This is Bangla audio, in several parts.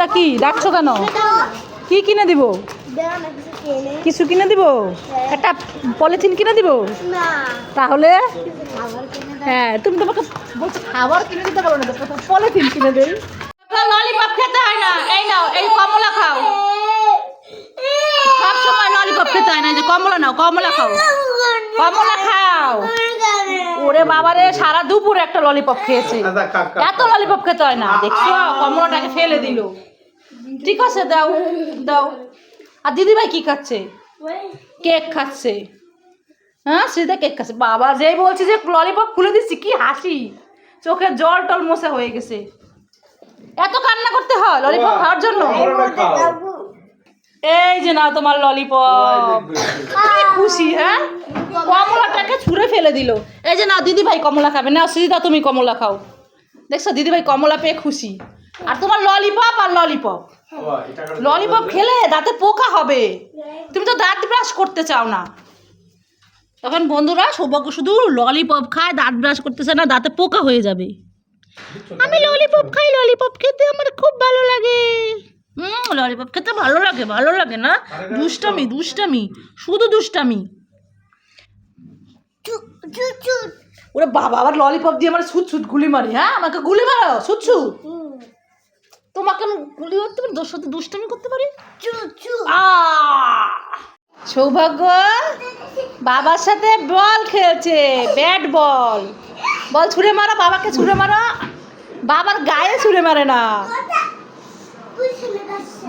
এটা কি? ডাকছো কেন? কি কিনে দিব? কিছু কিনে দিব? একটা পলিথিন কিনে দিব? তাহলে? হ্যাঁ তুমি তোমাকে বলছো খাবার কিনে দিতে পারো না তো পলিথিন কিনে দেই। ললিপপ খেতে হয় না। এই নাও এই কমলা খাও। সব সময় ললিপপ খেতে হয় না যে কমলা নাও কমলা খাও। কমলা খাও। ওরে বাবারে সারা দুপুর একটা ললিপপ খেয়েছে। আচ্ছা, এত ললিপপ খেতে হয় না। দেখছ কমলাটাকে ফেলে দিল। ঠিক আছে দাও দাও। আর দিদি ভাই কি খাচ্ছে? কেক খাচ্ছে। হ্যাঁ সিধা কেক খাচ্ছে। বাবা যেই বলছি যে ললিপপ খুলে দিচ্ছি কি হাসি। চোখে জল টল মোছা হয়ে গেছে। এত কান্না করতে হয় ললিপপ খাওয়ার জন্য? এই যে নাও তোমার ললিপপ কি খুশি হ্যাঁ? কমলাটাকে ছুঁড়ে ফেলে দিল। এই যে নাও দিদি ভাই কমলা খাবে। না সিধা তুমি কমলা খাও। দেখছ দিদি ভাই কমলা পেয়ে খুশি। আর তোমার ললিপপ আর ললিপপ ললিপপ খেলে দাঁতে পোকা হবে। তুমি তো দাঁত ব্রাশ করতে চাও না। তখন বন্ধুরা সৌভাগ্য শুধু ললিপপ খায় দাঁত ব্রাশ করতেছে না দাঁতে পোকা হয়ে যাবে। আমি ললিপপ খাই ললিপপ খেতে আমার খুব ভালো লাগে। হুম ললিপপ খেতে ভালো লাগে ভালো লাগে না? দুষ্টামি দুষ্টামি শুধু দুষ্টামি। ওরে বাবা আবার ললিপপ দিয়ে আমার ছুট ছুট গুলি মারি হ্যাঁ? আমাকে গুলি মারো ছুট তোমাকে আমি গুলি মারতে পারি? তোর সাথে দুষ্টামি করতে পারি! সৌভাগ্য বাবার সাথে বল খেলছে ব্যাট বল। বল ছুঁড়ে মারো বাবাকে ছুঁড়ে মারো। বাবার গায়ে ছুঁড়ে মারে না।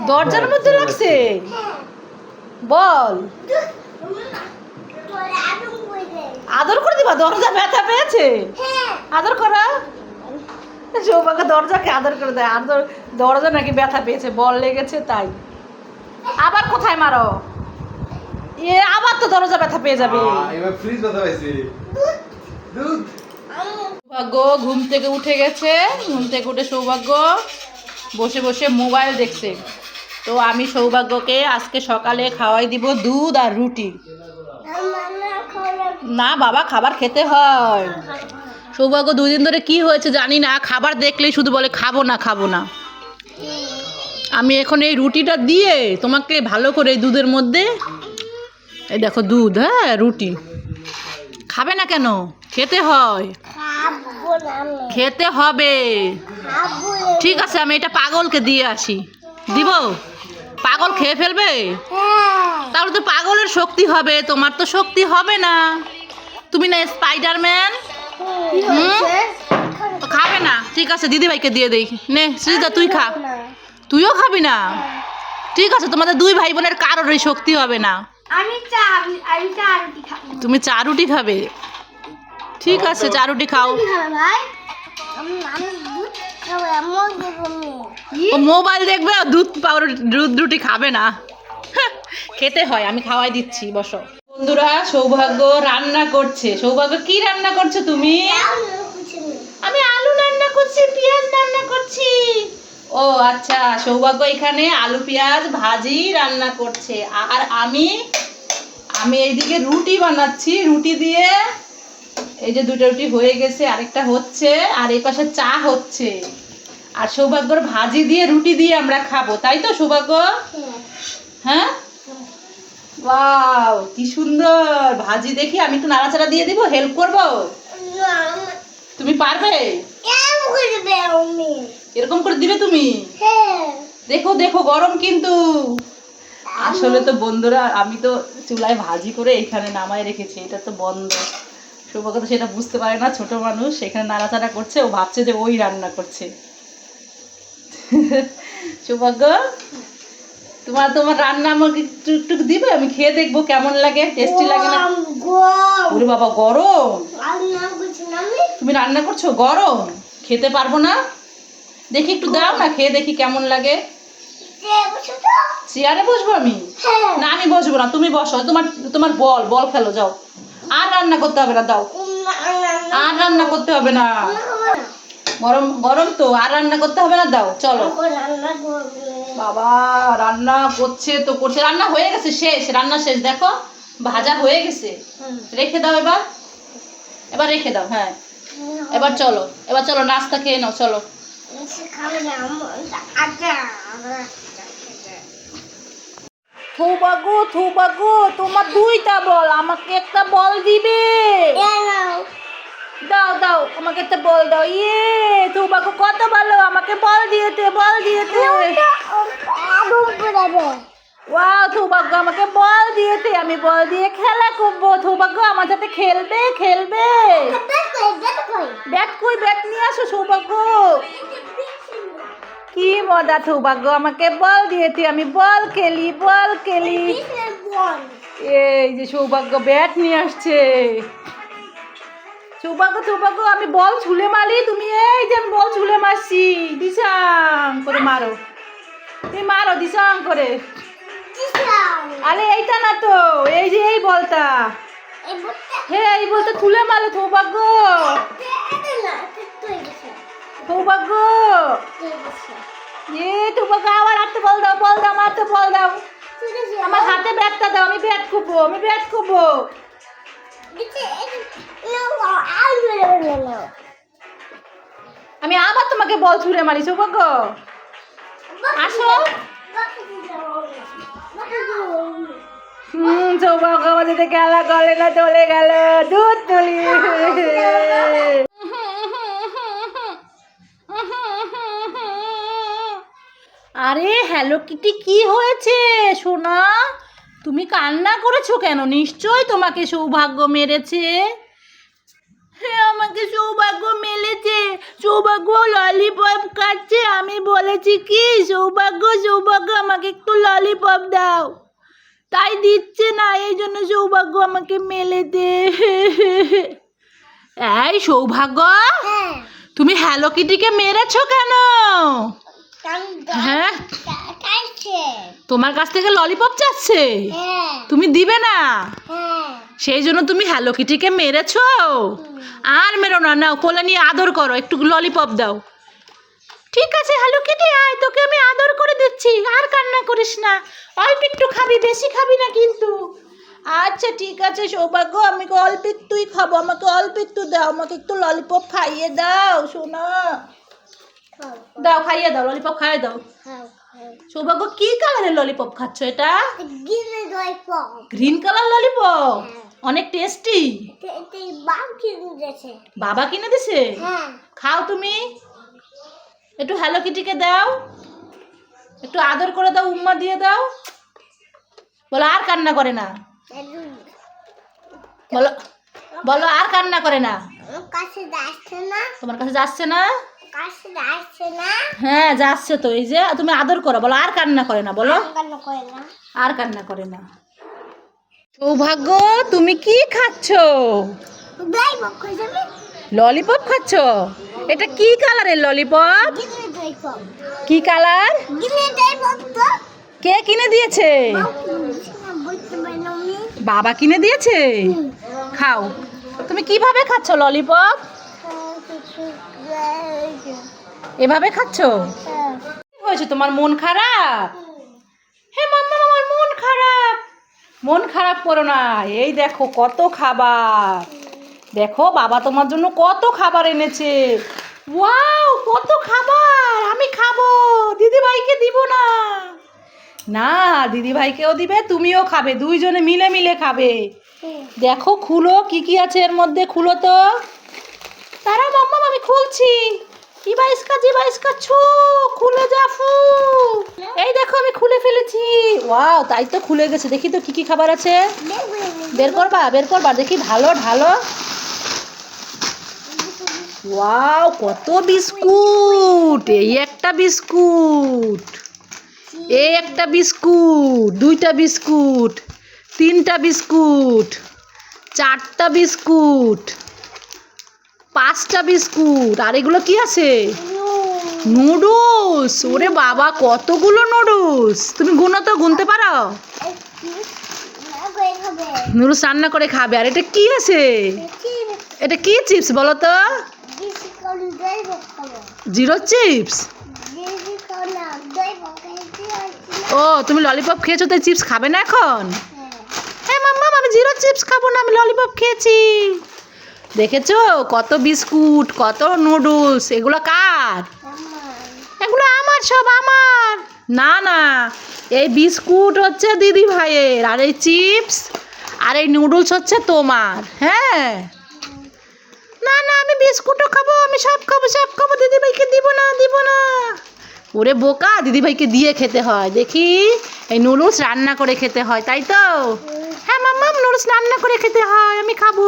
দরজার মধ্যে লাগছে বল। আদর করে দিবা দরজা ব্যথা পেয়েছে? আদর করা। সৌভাগ্য দরজাকে আদর করে দেয়। আদর দরজা নাকি ব্যথা পেয়েছে বল লেগেছে তাই। আবার কোথায় মারো? এ আবার তো দরজা ব্যথা পেয়ে যাবে। আহ, এবার ফ্রিজ ব্যথা পাইছি। দুধ। সৌভাগ্য ঘুম থেকে উঠে গেছে। ঘুম থেকে উঠে সৌভাগ্য বসে বসে মোবাইল দেখছে। তো আমি সৌভাগ্যকে আজকে সকালে খাওয়াই দিব দুধ আর রুটি। না বাবা খাবার খেতে হয়। সৌভাগ্য, দুদিন ধরে কি হয়েছে জানি না। খাবার দেখলেই শুধু বলে, খাব না খাব না। আমি এখন এই রুটিটা দিয়ে তোমাকে ভালো করে এই দুধের মধ্যে, এই দেখো দুধ হ্যাঁ রুটি। খাবে না কেন? খেতে হয়। খেতে হবে। ঠিক আছে, আমি এটা পাগলকে দিয়ে আসি। দিব? পাগল খেয়ে ফেলবে? তাহলে তো পাগলের শক্তি হবে, তোমার তো শক্তি হবে না। তুমি না স্পাইডারম্যান তো খাবে না। ঠিক আছে দিদিভাইকে দিয়ে দেই। নে শ্রীদা তুই খা। তুইও খাবি না? ঠিক আছে তোমাদের দুই ভাই বোনের কারোরই শক্তি হবে না। আমি চা আমি- আমি চা রুটি খাব তুমি চা রুটি খাবে? ঠিক আছে চা রুটি খাও। ও মোবাইল দেখবে দুধ পাউরুটি দুধ রুটি খাবে না। খেতে হয় আমি খাওয়াই দিচ্ছি বসো। বন্ধুরা সৌভাগ্য রান্না করছে। সৌভাগ্য কি রান্না করছ তুমি? আমি আলু রান্না করছি পেঁয়াজ রান্না করছি। ও আচ্ছা সৌভাগ্য এখানে আলু পেঁয়াজ ভাজি রান্না করছে। আর আমি আমি এইদিকে রুটি বানাচ্ছি। রুটি দিয়ে এই যে দুটো রুটি হয়ে গেছে আরেকটা হচ্ছে আর এই পাশে চা হচ্ছে। আর সৌভাগ্যর ভাজি দিয়ে রুটি দিয়ে আমরা খাব তাই তো সৌভাগ্য? হ্যাঁ। ওয়াও কি সুন্দর। ভাজি দেখি আমি একটু নাড়াচাড়া দিয়ে দিব হেল্প করব? তুমি পারবে? এরকম করে দিবে তুমি? দেখো দেখো গরম কিন্তু। আসলে তো বন্ধুরা আমি তো চুলায় ভাজি করে এখানে নামায় রেখেছি এটা তো বন্ধ। সৌভাগ্য তো সেটা বুঝতে পারে না ছোট মানুষ সেখানে নাড়াচাড়া করছে ও ভাবছে যে ওই রান্না করছে। সৌভাগ্য তোমার তোমার রান্না আমাকে একটু একটু দিবে? আমি খেয়ে দেখব কেমন লাগে টেস্টি লাগে না। ওরে বাবা গরম। তুমি রান্না করছ? গরম। খেতে পারব না? দেখি একটু দাও না খেয়ে দেখি কেমন লাগে। চেয়ারে বসবো আমি? না আমি বসবো না তুমি বসো। তোমার তোমার বল বল খেলো যাও। আর রান্না করতে হবে না দাও। আর রান্না করতে হবে না। গরম গরম তো আর রান্না করতে হবে না দাও চলো। বাবা রান্না করছে তো করছে রান্না হয়ে গেছে শেষ রান্না শেষ দেখো ভাজা হয়ে গেছে। রেখে দাও এবার। এবার রেখে দাও হ্যাঁ। এবার চলো এবার চলো নাস্তা খেয়ে নাও চলো। থুবাগো থুবাগো তোমার দুইটা বল আমাকে একটা বল দিবে। দাও দাও আমাকে তো বল দাও। ইয়ে থুবাগো কত ভালো আমাকে বল দিয়েতে বল দিয়েতে ওয়াও সৌভাগ্য আমাকে বল দিয়েছে আমি বল দিয়ে খেলা করব। সৌভাগ্য আমার সাথে খেলবে খেলবে। ব্যাট কই ব্যাট নিয়ে আসো সৌভাগ্য কি মজা সৌভাগ্য আমাকে বল দিয়েছে আমি বল খেলি বল খেলি। এই যে সৌভাগ্য ব্যাট নিয়ে আসছে। সৌভাগ্য সৌভাগ্য আমি বল ছুলে মারি তুমি এই যে আমি বল ছুলে মারছি দিশাং করে মারো। তুমি মারো দিশাং করে। আরে এইটা না তো এই যে এই বলটা। হে এই বলটা তুলে মারো সৌভাগ্য সৌভাগ্য এ সৌভাগ্য আবার হাতে বল দাও বল দাও মারতে বল দাও। আমার হাতে ব্যাটটা দাও আমি ব্যাট করব আমি ব্যাট নো আমি আবার তোমাকে বল ছুড়ে মারি সৌভাগ্য আসো। হুম সৌভাগ্য আমাদের খেলা করে না চলে গেল, দুধ তুলি। আরে হ্যালো কিটি কি হয়েছে, সোনা? তুমি কান্না করেছ কেন? নিশ্চয়ই তোমাকে সৌভাগ্য মেরেছে। হ্যাঁ আমাকে সৌভাগ্য মেলেছে। সৌভাগ্য ললিপপ খাচ্ছে। আমি বলেছি কি? সৌভাগ্য সৌভাগ্য আমাকে একটু ললিপপ দাও। তাই দিচ্ছে না এই জন্য সৌভাগ্য আমাকে মেলে দে এই সৌভাগ্য? হ্যাঁ। তুমি হ্যালো কিটিকে মেরেছো কেন? হ্যাঁ? তোমার কাছ থেকে ললিপপ চাচ্ছে হ্যাঁ। তুমি দিবে না? হ্যাঁ। সেই জন্য তুমি হ্যালো কিটিকে মেরেছো? আর মেরো না নাও কোলে নিয়ে আদর করো একটু ললিপপ দাও। ঠিক আছে হ্যালো কিটি আয় তোকে আমি আদর করে দিচ্ছি আর কান্না করিস না। অল্প একটু খাবি বেশি খাবি না কিন্তু। আচ্ছা ঠিক আছে সৌভাগ্য আমি অল্প একটুই খাব আমাকে অল্প একটু দাও আমাকে একটু ললিপপ খাইয়ে দাও সোনা দাও খাইয়ে দাও ললিপপ খাইয়ে দাও। সৌভাগ্য কি কালারের ললিপপ খাচ্ছ এটা? গ্রিন কালার ললিপপ অনেক টেস্টি বাবা কিনে দিছে? হ্যাঁ। খাও তুমি। একটু হ্যালো কিটিকে দাও। একটু আদর করে দাও উম্মা দিয়ে দাও। বলো আর কান্না করে না। বলো বলো আর কান্না করে না। তোমার কাছে যাচ্ছে না? হ্যাঁ যাচ্ছে তো এই যে তুমি আদর করো বলো আর কান্না করে না বলো। আর কান্না করে না। সৌভাগ্য তুমি কি খাচ্ছ? ললিপপ খাচ্ছ? এটা কি কালারের ললিপপ? কি কালার? কে কিনে দিয়েছে? বাবা কিনে দিয়েছে? খাও। তুমি কীভাবে খাচ্ছ ললিপপ? এভাবে খাচ্ছ? কি হয়েছে? তোমার মন খারাপ? হে মাম্মা আমার মন খারাপ। মন খারাপ করো না। এই দেখো কত খাবার। দেখো বাবা তোমার জন্য কত খাবার এনেছে। ওয়াও কত খাবার। আমি খাব। দিদি ভাইকে দিব না। না দিদি ভাইকেও দিবে তুমিও খাবে। দুইজনে মিলে মিলে খাবে দেখো খুলো কি কি আছে এর মধ্যে? খুলো তো। তারা মাম্মা, আমি খুলছি। ইবা ইসকা জিবা ইসকা ছু, খুলে যা, ফু। এই দেখো, আমি খুলে ফেলেছি। ওয়াও, তাই তো খুলে গেছে। দেখি তো কি কি খাবার আছে। বের করবা বের করবা। দেখি ঢালো ঢালো ওয়াও, কত বিস্কুট। এই একটা বিস্কুট। এই একটা বিস্কুট, দুইটা বিস্কুট, তিনটা বিস্কুট, চারটা বিস্কুট। পাঁচটা বিস্কুট আর এগুলো কি আছে? নুডলস। ওরে বাবা কতগুলো নুডলস? তুমি গুনো তো গুনতে পারো? নুডলস রান্না করে খাবে। আর এটা কি আছে? এটা কি চিপস বলো তো? Zero chips? ও তুমি ললিপপ খেয়েছো তাই চিপস খাবে না এখন? হ্যাঁ। মাম্মা আমি জিরো চিপস খাব না আমি ললিপপ খেয়েছি। দেখেছ? কত বিস্কুট, কত নুডলস এগুলো কার? এগুলো আমার, সব আমার। না না, এই বিস্কুট হচ্ছে দিদি ভাইয়ের, আর এই চিপস, আর এই নুডলস হচ্ছে তোমার হ্যাঁ? না না, আমি বিস্কুটও খাব, আমি সব খাব সব খাব, দিদি ভাইকে দিব না দিব না। ওরে বোকা, দিদি ভাইকে দিয়ে খেতে হয়, দেখি, এই নুডলস রান্না করে খেতে হয়, তাই তো? হ্যাঁ মাম্মা নুডলস রান্না করে খেতে হয়, আমি খাব।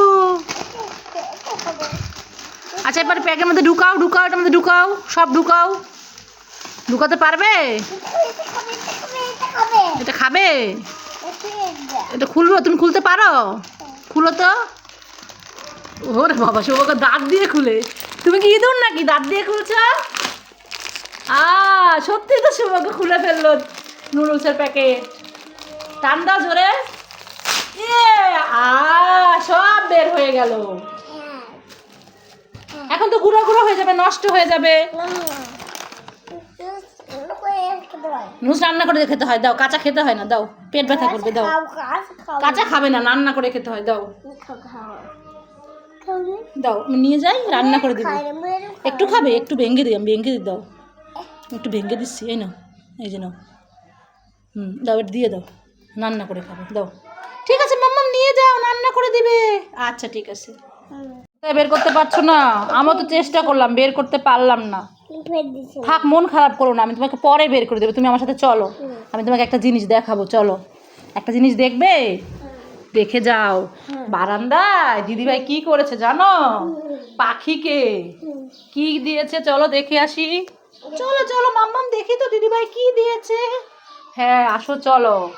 আচ্ছা এবার প্যাকের মধ্যে ঢুকাও ঢুকাও, এটার মধ্যে ঢুকাও, সব ঢুকাও। ঢুকাতে পারবে? এটা খাবে? এটা খুলবো? তুমি খুলতে পারো? খুলো তো। ওরে বাবা সৌভাগ্য দাঁত দিয়ে খুলে। তুমি কি ইঁদুর নাকি? দাঁত দিয়ে খুলছো? সত্যি তো সৌভাগ্য খুলে ফেলল নুডলসের প্যাকেট। টান দাও জোরে। ইয়ে আ, সব বের হয়ে গেল। এখন তো গুঁড়ো গুঁড়ো হয়ে যাবে, নষ্ট হয়ে যাবে। নুস রান্না করে খেতে হয়, দাও, কাঁচা খেতে হয় না, দাও, পেট ব্যথা করবে, দাও। কাঁচা খাবে না, রান্না করে খেতে হয়, দাও। দাও, নিয়ে যাই, রান্না করে দিব। একটু খাবে, একটু ভেঙে দিই, আমি ভেঙে দিই, দাও। একটু ভেঙে দিচ্ছি, এই নাও, এই যে নাও। হুম, দাও দিয়ে দাও, রান্না করে খাবে, দাও। ঠিক আছে, মাম্মাম, নিয়ে যাও, রান্না করে দিবে। আচ্ছা ঠিক আছে। বের করতে পারছ না? আমরা তো চেষ্টা করলাম বের করতে পারলাম না। থাক মন খারাপ করো না আমি তোমাকে পরে বের করে দেবো। তুমি আমার সাথে চলো। আমি তোমাকে একটা জিনিস দেখাবো চলো। একটা জিনিস দেখবে? দেখে যাও। বারান্দায় দিদিভাই কি করেছে জানো? পাখিকে। কি দিয়েছে? চলো দেখে আসি। চলো চলো মাম্মাম দেখি তো দিদিভাই কি দিয়েছে। হ্যাঁ আসো চলো।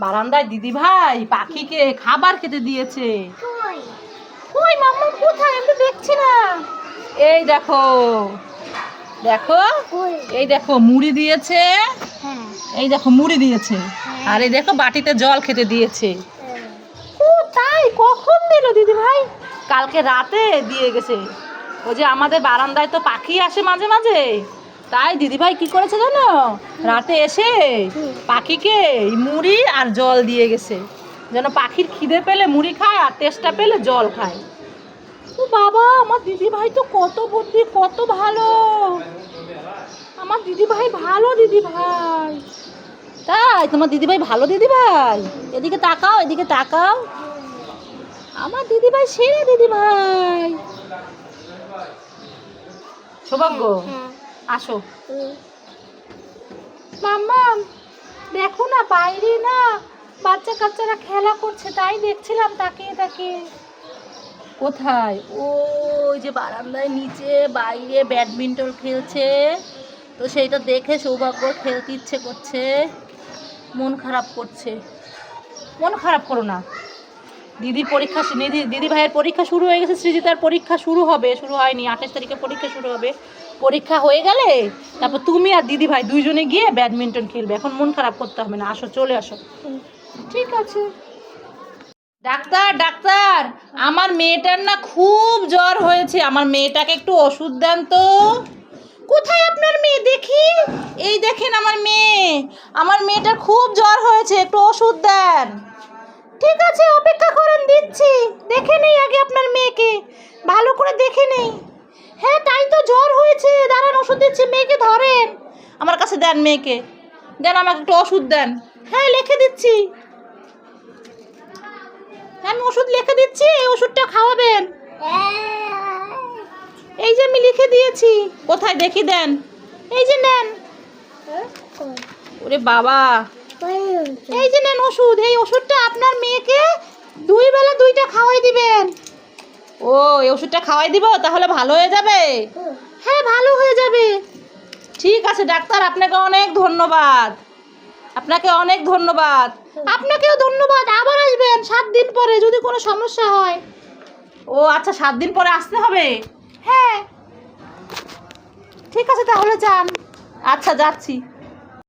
বারান্দায় দিদিভাই পাখিকে খাবার খেতে দিয়েছে। ওই মাম্মা কোথায়? আমি তো দেখছি না। এই দেখো দেখো এই দেখো মুড়ি দিয়েছে। এই দেখো মুড়ি দিয়েছে। আর এই দেখো বাটিতে জল খেতে দিয়েছে। ও তাই? কখন দিল দিদি ভাই? কালকে রাতে দিয়ে গেছে। ওই যে আমাদের বারান্দায় তো পাখি আসে মাঝে মাঝে। তাই দিদিভাই কি করেছে জানো? রাতে এসে পাখিকে মুড়ি আর জল দিয়ে গেছে। যেন পাখির খিদে পেলে মুড়ি খায় আর তেষ্টা পেলে জল খায়। ও বাবা আমার দিদি ভাই তো কত বুদ্ধি কত ভালো। আমার দিদি ভাই ভালো দিদি ভাই তাই তোমার দিদি ভাই ভালো দিদি ভাই এদিকে তাকাও এদিকে তাকাও। আমার দিদি ভাই সেরা দিদি ভাই সৌভাগ্য আসো। মাম্মা দেখো না বাইরে না। বাচ্চা কাচ্চারা খেলা করছে তাই দেখছিলাম তাকিয়ে তাকিয়ে। কোথায়? ওই যে বারান্দায় নিচে বাইরে ব্যাডমিন্টন খেলছে। তো সেইটা দেখে সৌভাগ্য খেলতে ইচ্ছে করছে। মন খারাপ করছে। মন খারাপ করো না। দিদির পরীক্ষা দিদি দিদি ভাইয়ের পরীক্ষা শুরু হয়ে গেছে সৃজিতার পরীক্ষা শুরু হবে শুরু হয়নি আঠাশ তারিখে পরীক্ষা শুরু হবে। পরীক্ষা হয়ে গেলে তারপর তুমি আর দিদি ভাই দুইজনে গিয়ে ব্যাডমিন্টন খেলবে। এখন মন খারাপ করতে হবে না আসো চলে আসো। ঠিক আছে। ডাক্তার ডাক্তার, আমার মেয়েটার না খুব জ্বর হয়েছে। আমার মেয়েটাকে একটু ওষুধ দেন তো। কোথায় আপনার মেয়ে? দেখি। এই দেখেন আমার মেয়ে। আমার মেয়েটার খুব জ্বর হয়েছে। একটু ওষুধ দেন। ঠিক আছে, অপেক্ষা করেন, দিচ্ছি। দেখে নেই আগে আপনার মেয়েকে। ভালো করে দেখে নেই। হ্যাঁ তাই তো জ্বর হয়েছে। দাঁড়ান, ওষুধ দিচ্ছি। মেয়েকে ধরেন। আমার কাছে দেন, মেয়েকে। দেন, আমাকে একটু ওষুধ দেন। হ্যাঁ লিখে দিচ্ছি। আমি ওষুধ লিখে দিচ্ছি, এই ওষুধটা খাওয়াবেন। এই যে আমি লিখে দিয়েছি, কোথায় দেখি দেন। এই যে নেন। ওরে বাবা। এই যে নেন ওষুধ, এই ওষুধটা আপনার মেয়েকে দুই বেলা দুইটা খাওয়াই দিবেন। ও, এই ওষুধটা খাওয়াই দিব, তাহলে ভালো হয়ে যাবে? হ্যাঁ ভালো হয়ে যাবে। ঠিক আছে, ডাক্তার, আপনাকে অনেক ধন্যবাদ। আপনাকে অনেক ধন্যবাদ। আপনাকেও ধন্যবাদ আবার আসবেন সাত দিন পরে যদি কোনো সমস্যা হয়। ও আচ্ছা সাত দিন পরে আসতে হবে? হ্যাঁ। ঠিক আছে তাহলে যান। আচ্ছা যাচ্ছি।